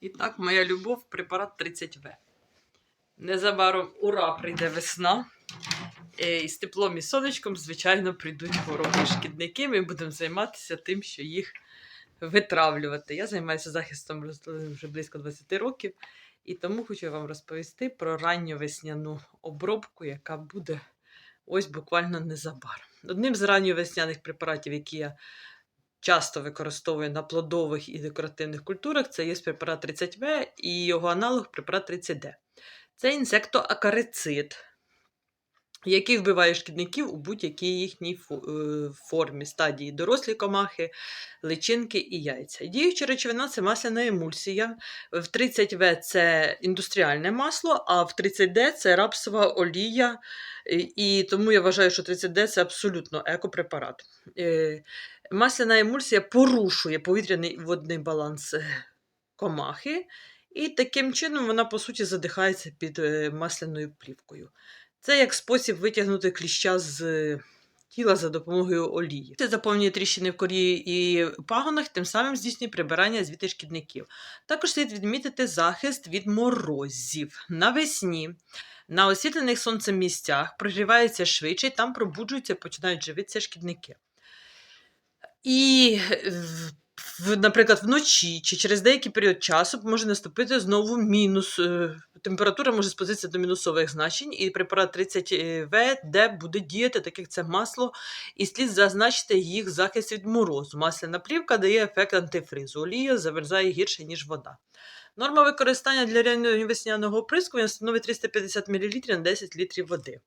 І так, моя любов, препарат 30В. Незабаром ура, прийде весна. Е, І з теплом і сонечком, звичайно, прийдуть хвороби шкідники. Ми будемо займатися тим, що їх витравлювати. Я займаюся захистом вже близько 20 років, і тому хочу вам розповісти про ранню весняну обробку, яка буде ось буквально незабаром. Одним з ранньовесняних препаратів, які я часто використовує на плодових і декоративних культурах, це є препарат 30В і його аналог препарат 30D. Це інсектоакарицид, який вбиває шкідників у будь-якій їхній е, формі, стадії дорослі комахи, личинки і яйця. Діюча речовина це масляна емульсія. В 30В це індустріальне масло, а в 30D це рапсова олія. І- тому я вважаю, що 30D це абсолютно екопрепарат. Е, Масляна емульсія порушує повітряний водний баланс е, комахи, і таким чином вона, по суті, задихається під е, масляною плівкою. Це як спосіб витягнути кліща з е, тіла за допомогою олії. Це заповнює тріщини в корі і пагонах, тим самим здійснює прибирання звідти шкідників. Також слід відмітити захист від морозів. Навесні на освітлених сонцем місцях прогрівається швидше, там пробуджуються, починають живитися шкідники. І, в- наприклад, вночі чи через деякий період часу може наступити знову мінус. е, Температура може спуститися до мінусових значень, і препарат 30В, де буде діяти, так як це масло, і слід зазначити їх захист від морозу. Масляна плівка дає ефект антифризу. Олія замерзає гірше, ніж вода. Норма використання для весняного оприскування становить 350 мл на 10 літрів води.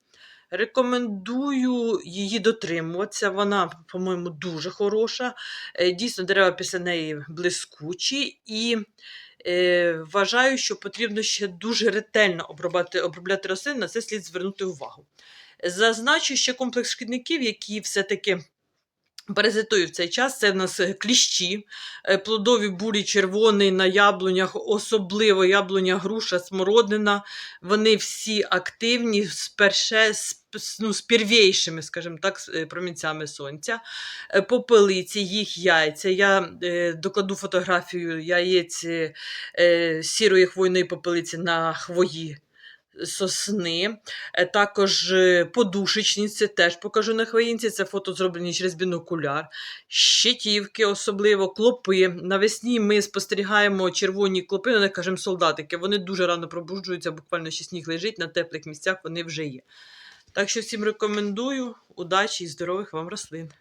Рекомендую її дотримуватися. Вона, по-моєму, дуже хороша. Е, Дійсно, дерева після неї блискучі і е, вважаю, що потрібно ще дуже ретельно обробляти, обробляти рослини, на це слід звернути увагу. Зазначу ще комплекс шкідників, які все-таки паразитують в цей час. Це в нас е, кліщі, е, плодові бурі червоний на яблунях, особливо яблуня, груша, смородина. Вони всі активні з перше, ну, з первейшими, скажімо так, е, промінцями сонця. Попелиці, їх яйця. Я е, докладу фотографію яєць е, сірої хвойної попелиці на хвої сосни. Е, Також е, подушечниці теж покажу на хвоїнці. Це фото зроблені через бінокуляр. Щитівки, особливо клопи. Навесні ми спостерігаємо червоні клопи, ну, не кажемо солдатики. Вони дуже рано пробуджуються, буквально ще сніг лежить на теплих місцях, вони вже є. Так що всім рекомендую удачі і здорових вам рослин.